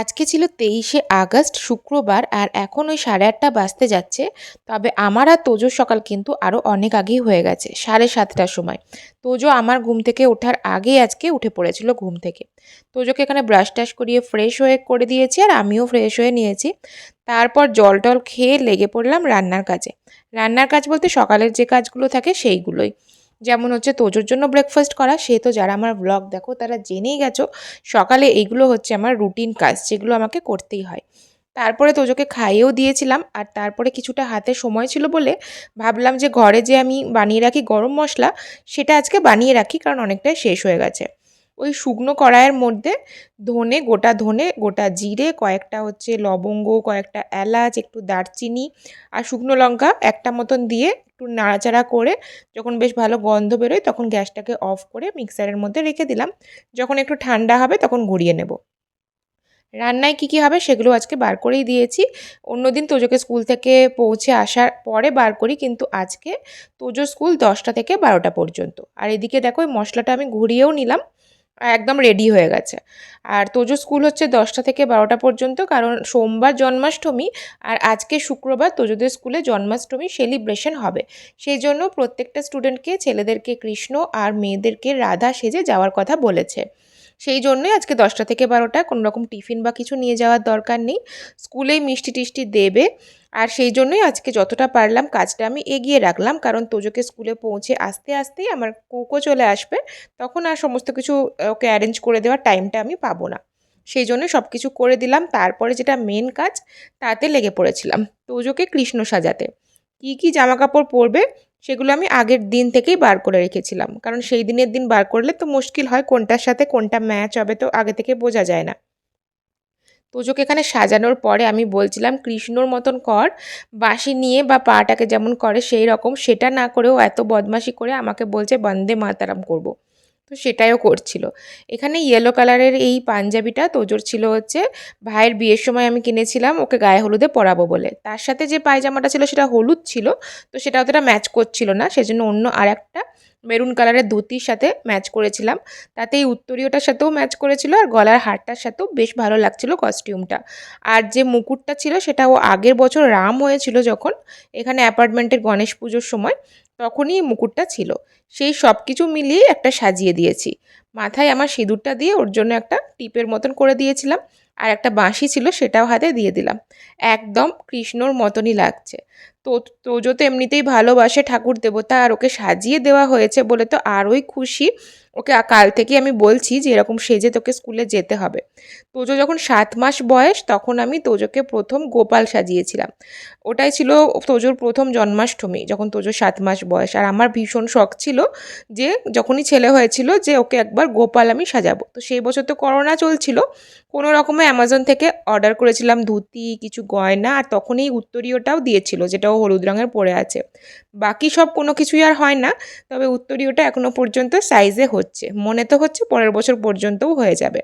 আজকে ছিল তেইশে আগস্ট, শুক্রবার আর এখন ওই সাড়ে আটটা বাজতে যাচ্ছে। তবে আমার আর তোজোর সকাল কিন্তু আরও অনেক আগেই হয়ে গেছে, সাড়ে সাতটার সময়। তোজো আমার ঘুম থেকে ওঠার আগেই আজকে উঠে পড়েছিল ঘুম থেকে। তোজোকে এখানে ব্রাশ টাশ করিয়ে ফ্রেশ হয়ে করে দিয়েছি আর আমিও ফ্রেশ হয়ে নিয়েছি। তারপর জল টল খেয়ে লেগে পড়লাম রান্নার কাজে। রান্নার কাজ বলতে সকালের যে কাজগুলো থাকে সেইগুলোই। যেমন হচ্ছে তোজোর জন্য ব্রেকফাস্ট করা, সে তো যারা আমার ব্লগ দেখো তারা জেনেই গেছো, সকালে এইগুলো হচ্ছে আমার রুটিন কাজ যেগুলো আমাকে করতেই হয়। তারপরে তোজোকে খাইয়েও দিয়েছিলাম, আর তারপরে কিছুটা হাতে সময় ছিল বলে ভাবলাম যে ঘরে যে আমি বানিয়ে রাখি গরম মশলা, সেটা আজকে বানিয়ে রাখি কারণ অনেকটাই শেষ হয়ে গেছে। ওই শুকনো কড়াইয়ের মধ্যে ধনে, গোটা ধনে, গোটা জিরে, কয়েকটা হচ্ছে লবঙ্গ, কয়েকটা এলাচ, একটু দারচিনি, আর শুকনো লঙ্কা একটা মতন দিয়ে একটু নাড়াচাড়া করে যখন বেশ ভালো গন্ধ বেরোয় তখন গ্যাসটাকে অফ করে মিক্সারের মধ্যে রেখে দিলাম। যখন একটু ঠান্ডা হবে তখন ঘুরিয়ে নেব। রান্নায় কী কী হবে সেগুলো আজকে বার করেই দিয়েছি। অন্যদিন তোজোকে স্কুল থেকে পৌঁছে আসার পরে বার করি কিন্তু আজকে তোজো স্কুল দশটা থেকে বারোটা পর্যন্ত। আর এদিকে দেখো ওই মশলাটা আমি ঘুরিয়েও নিলাম। একদম রেডি হয়ে গেছে। আর তোজো স্কুল হচ্ছে দশটা থেকে বারোটা পর্যন্ত, কারণ সোমবার জন্মাষ্টমী আর আজকে শুক্রবার তোজোদের স্কুলে জন্মাষ্টমী সেলিব্রেশন হবে। সেই জন্য প্রত্যেকটা স্টুডেন্টকে ছেলেদেরকে কৃষ্ণ আর মেয়েদেরকে রাধা সেজে যাওয়ার কথা বলেছে। সেই জন্যই আজকে দশটা থেকে বারোটা, কোনো রকম টিফিন বা কিছু নিয়ে যাওয়ার দরকার নেই। স্কুলেই মিষ্টি টিষ্টি দেবে। আর সেই জন্যই আজকে যতটা পারলাম কাজটা আমি এগিয়ে রাখলাম। কারণ তোজোকে স্কুলে পৌঁছে আস্তে আস্তেই আমার কোকো চলে আসবে। তখন আর সমস্ত কিছু ওকে অ্যারেঞ্জ করে দেওয়ার টাইমটা আমি পাবো না। সেই জন্য সব কিছু করে দিলাম। তারপরে যেটা মেন কাজ, তাতে লেগে পড়েছিলাম। তোজোকে কৃষ্ণ সাজাতে। কী কী জামা কাপড় পরবে সেগুলো আমি আগের দিন থেকেই বার করে রেখেছিলাম কারণ সেই দিনের দিন বার করলে তো মুশকিল হয় কোনটার সাথে কোনটা ম্যাচ হবে তো আগে থেকে বোঝা যায় না পুজোকে এখানে সাজানোর পরে আমি বলছিলাম, কৃষ্ণর মতন কর, বাঁশি নিয়ে বা পাটাকে যেমন করে সেই রকম, সেটা না করেও এত বদমাশি করে আমাকে বলছে, বন্দে মাতারাম করব। তো সেটাইও করছিল। এখানে ইয়েলো কালারের এই পাঞ্জাবিটা তোজোর ছিল হচ্ছে, ভাইয়ের বিয়ের সময় আমি কিনেছিলাম, ওকে গায়ে হলুদে পরাবো বলে। তার সাথে যে পায়জামাটা ছিল সেটা হলুদ ছিল, তো সেটা অতটা ম্যাচ করছিল না, সেজন্য অন্য আর একটা মেরুন কালারের ধুতির সাথে ম্যাচ করেছিলাম। তাতে এই উত্তরীয়টার সাথেও ম্যাচ করেছিল আর গলার হারটার সাথেও বেশ ভালো লাগছিল কস্টিউমটা আর যে মুকুটটা ছিল সেটা ও আগের বছর রাম হয়েছিল যখন, এখানে অ্যাপার্টমেন্টের গণেশ পুজোর সময় তখনই মুকুটটা ছিল। সেই সব কিছু মিলিয়ে একটা সাজিয়ে দিয়েছি। মাথায় আমার সিঁদুরটা দিয়ে ওর জন্য একটা টিপের মতন করে দিয়েছিলাম আর একটা বাঁশি ছিল সেটাও হাতে দিয়ে দিলাম। একদম কৃষ্ণর মতনই লাগছে। তো তোজো তো এমনিতেই ভালোবাসে ঠাকুর দেবতা আর ওকে সাজিয়ে দেওয়া হয়েছে বলে তো আরোই খুশি। ওকে কাল থেকে আমি বলছি যে এরকম সেজে তোকে স্কুলে যেতে হবে। তোজো যখন সাত মাস বয়স তখন আমি তোজোকে প্রথম গোপাল সাজিয়েছিলাম। ওটাই ছিল তোজোর প্রথম জন্মাষ্টমী যখন তোজো সাত মাস বয়স। আর আমার ভীষণ শখ ছিল যে যখনই ছেলে হয়েছিল যে ওকে একবার গোপাল আমি সাজাবো। তো সেই বছর তো করোনা চলছিল। কোনো রকমে অ্যামাজন থেকে অর্ডার করেছিলাম ধুতি, কিছু গয়না আর তখনই উত্তরীয়টাও দিয়েছিল যেটাও হলুদ রঙের পরে আছে। বাকি সব কোনো কিছুই আর হয় না, তবে উত্তরীয়টা এখনও পর্যন্ত সাইজে হচ্ছে। মনে তো হচ্ছে পরের বছর পর্যন্তও হয়ে যাবে।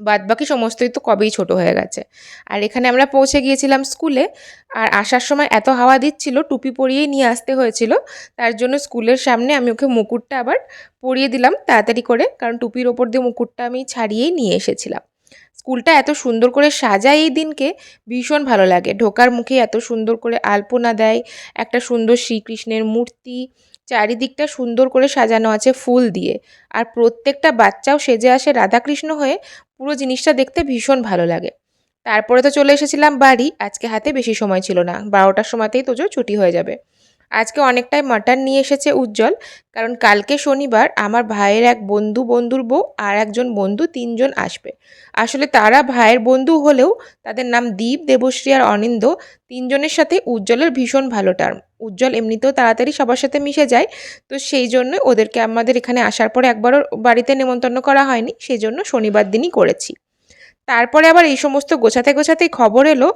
বাদ বাকি সমস্তই তো কবেই ছোট হয়ে গেছে। আর এখানে আমরা পৌঁছে গিয়েছিলাম স্কুলে আর আসার সময় এত হাওয়া দিচ্ছিল, টুপি পরিয়েই নিয়ে আসতে হয়েছিল। তার জন্য স্কুলের সামনে আমি ওকে মুকুটটা আবার পরিয়ে দিলাম তাড়াতাড়ি করে, কারণ টুপির ওপর দিয়ে মুকুটটা আমি ছাড়িয়েই নিয়ে এসেছিলাম। স্কুলটা এত সুন্দর করে সাজায় এই দিনকে, ভীষণ ভালো লাগে। ঢোকার মুখে এত সুন্দর করে আলপনা দেয়, একটা সুন্দর শ্রীকৃষ্ণের মূর্তি, চারিদিকটা সুন্দর করে সাজানো আছে ফুল দিয়ে। আর প্রত্যেকটা বাচ্চাও সেজে আসে রাধাকৃষ্ণ হয়ে, পুরো জিনিসটা দেখতে ভীষণ ভালো লাগে। তারপরে তো চলে এসেছিলাম বাড়ি, আজকে হাতে বেশি সময় ছিল না। বারোটার সময়তেই তোজো ছুটি হয়ে যাবে। আজকে অনেকটাই মাটন নিয়ে এসেছে উজ্জ্বল, কারণ কালকে শনিবার আমার ভাইয়ের এক বন্ধু বন্ধুর বউ আর একজন বন্ধু তিনজন আসবে। আসলে তারা ভাইয়ের বন্ধু হলেও তাদের নাম দীপ, দেবশ্রী আর অনিন্দ, তিনজনের সাথে উজ্জ্বলের ভীষণ ভালো টার্ম উজ্জ্বল এমনিতেও তাড়াতাড়ি সবার সাথে মিশে যায়, তো সেই জন্য ওদেরকে আমাদের এখানে আসার পরে একবারও বাড়িতে নেমন্তন্ন করা হয়নি, সেই জন্য শনিবার দিনই করেছি। তারপরে আবার এই সমস্ত গোছাতে গোছাতেই খবর এলো,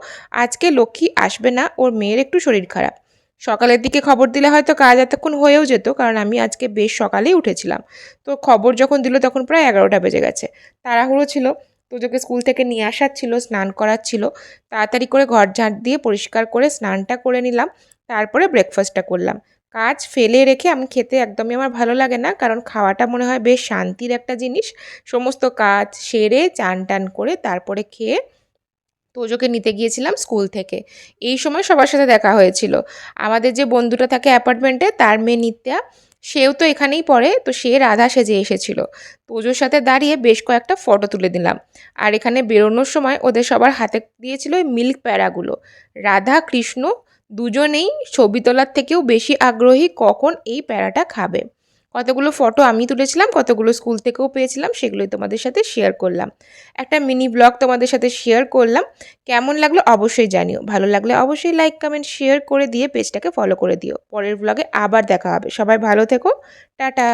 আজকে লক্ষ্মী আসবে না, ওর মেয়ের একটু শরীর খারাপ। সকালের দিকে খবর দিলে হয়তো কাজ এতক্ষণ হয়েও যেত, কারণ আমি আজকে বেশ সকালেই উঠেছিলাম। তো খবর যখন দিল তখন প্রায় এগারোটা বেজে গেছে। তাড়াহুড়ো ছিল, তোজোকে স্কুল থেকে নিয়ে আসার ছিল, স্নান করার ছিল। তাড়াতাড়ি করে ঘর ঝাঁট দিয়ে পরিষ্কার করে স্নানটা করে নিলাম, তারপরে ব্রেকফাস্টটা করলাম। কাজ ফেলে রেখে আমি খেতে একদমই আমার ভালো লাগে না, কারণ খাওয়াটা মনে হয় বেশ শান্তির একটা জিনিস। সমস্ত কাজ সেরে চান টান করে তারপরে খেয়ে তোজোকে নিতে গিয়েছিলাম স্কুল থেকে। এই সময় সবার সাথে দেখা হয়েছিল। আমাদের যে বন্ধুটা থাকে অ্যাপার্টমেন্টে, তার মেয়ে নিত্যা, সেও তো এখানেই পড়ে, তো সে রাধা সেজে এসেছিল। তোজোর সাথে দাঁড়িয়ে বেশ কয়েকটা ফটো তুলে দিলাম। আর এখানে বেরোনোর সময় ওদের সবার হাতে দিয়েছিল ওই মিল্ক প্যারাগুলো। রাধা, কৃষ্ণ দুজনেই ছবি তোলার থেকেও বেশি আগ্রহী কখন এই প্যারাটা খাবে। কতগুলো ফটো আমি তুলেছিলাম, কতগুলো স্কুল থেকেও পেয়েছিলাম, সেগুলোই তোমাদের সাথে শেয়ার করলাম। একটা মিনি ব্লগ তোমাদের সাথে শেয়ার করলাম। কেমন লাগল অবশ্যই জানিও। ভালো লাগলে অবশ্যই লাইক কমেন্ট শেয়ার করে দিয়ে পেজটাকে ফলো করে দিও। পরের ব্লগে আবার দেখা হবে। সবাই ভালো থেকো। টাটা।